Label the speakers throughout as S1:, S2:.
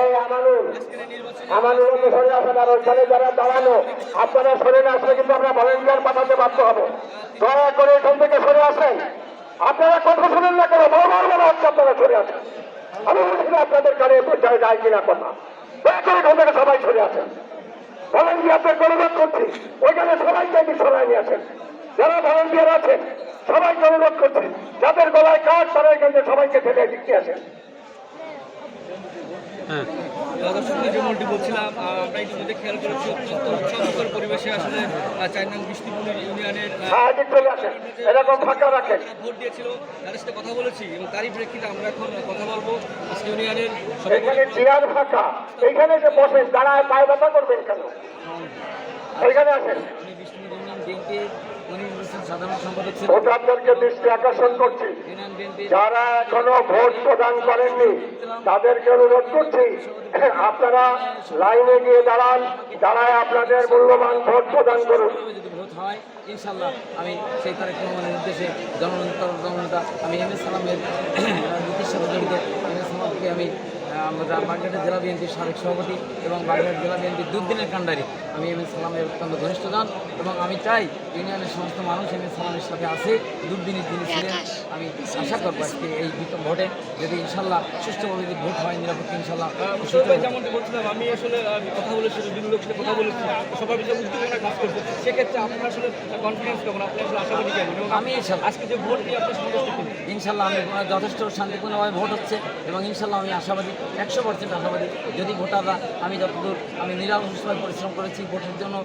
S1: এই আসেন আর ওইখানে যারা দাঁড়ানো আপনারা সরে না আসলে কিন্তু আমরা ভলেন্টিয়ার পাঠাতে বাধ্য হব। দয়া করে এখান থেকে সরে আসেন। আপনারা কথা শুনেন না কেন? বারবার বলা হচ্ছে আপনারা সরে আসেন। আমি বলছি আপনাদের কানে পর্যায়ে যায় কিনা কথা। দয়া করে এখান থেকে সবাই সরে আসেন। ভলেন্টিয়ারদের অনুরোধ করছি। ওইখানে সবাইকে একটু সরাই নিয়ে আসেন। যারা ভলেন্টিয়ার আছেন সবাইকে অনুরোধ করছি। যাদের গলায় কাজ তারা এখান থেকে সবাইকে ঠেলে দিতে আসেন।
S2: দর্শক যেমনটি বলছিলাম আমরা ইতিমধ্যে খেয়াল করেছি অত্যন্ত উৎসবমুখর পরিবেশে আসলে চার নং বৃষ্টিপুর ইউনিয়নের
S1: আসেন এরকম ফাঁকা
S2: ভোট দিয়েছিল তাদের সাথে কথা বলেছি এবং তারই প্রেক্ষিতে আমরা এখন কথা বলব ইউনিয়নের
S1: এখানে চেয়ার ফাঁকা। এইখানে যে বসেন দাঁড়ায় পায়ে ব্যথা করবেন কেন এইখানে আসেন।
S2: উনি বিষ্ণুপুর ইউনিয়ন বিএনপির
S1: ভোটারদেরকে দৃষ্টি আকর্ষণ করছি। যারা এখনও ভোট প্রদান করেননি তাদেরকে অনুরোধ করছি আপনারা লাইনে গিয়ে দাঁড়ান দাঁড়ায় আপনাদের মূল্যবান ভোট প্রদান করুন।
S3: হয় ইনশাল্লাহ আমি সেই উদ্দেশ্যে জননেতা জননেতা আমি এম এস সালামের নীতির সাথে জড়িত এম এস সালামকে আমি আমরা বাগেরহাট জেলা বিএনপির সাবেক সভাপতি এবং বাগেরহাট জেলা বিএনপির দুদিনের কাণ্ডারি। আমি এম এস সালামের অত্যন্ত ঘনিষ্ঠ যান এবং আমি চাই ইউনিয়নের সমস্ত মানুষ এম এস সালামের সাথে আছে দুর্দিনের যিনি ছিলেন আমি আশা করব আজকে এই ভোটে যদি ইনশাল্লাহ সুষ্ঠুভাবে যদি ভোট হয় নিরাপত্তা ইনশাল্লাহ সুষ্ঠু
S2: যেমনটি বলছিলাম আমি আসলে কথা বলেছি বিভিন্ন লোকের সাথে কথা বলেছি সবার বিষয়ে উদ্দীপনা কাজ করছে। সেক্ষেত্রে আপনার আসলে কনফিডেন্স কেমন? আপনি আসলে আশাবাদী কেমন?
S3: আমি ইনশাল্লাহ।
S2: আজকে যে ভোট দিয়ে আপনার সন্তুষ্ট
S3: ইনশাল্লাহ আমি যথেষ্ট শান্তিপূর্ণভাবে ভোট হচ্ছে এবং ইনশাল্লাহ আমি আশাবাদী। একশো পার্সেন্ট আশাবাদী। যদি ভোটাররা, আমি যতদূর, আমি নিরালসভাবে পরিশ্রম করেছি, ভোটের জন্য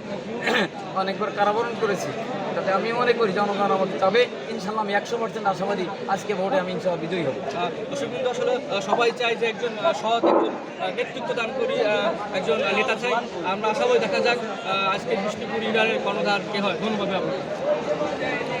S3: অনেকবার কারাবরণ করেছি, তাতে আমি মনে করি জনগণ আমাকে তবে ইনশাল্লাহ আমি একশো পার্সেন্ট আশাবাদী, আজকে ভোটে আমি ইনশাল্লাহ বিজয়ী হব।
S2: দর্শক আসলে সবাই চায় যে একজন সৎ একজন নেতৃত্ব দান করি একজন নেতা চাই। আমরা আশাবাদী দেখা যাক আজকে বিষ্ণুপুর ইউনিয়নের কর্ণধার কে হয়। ধন্যবাদ আপনাকে।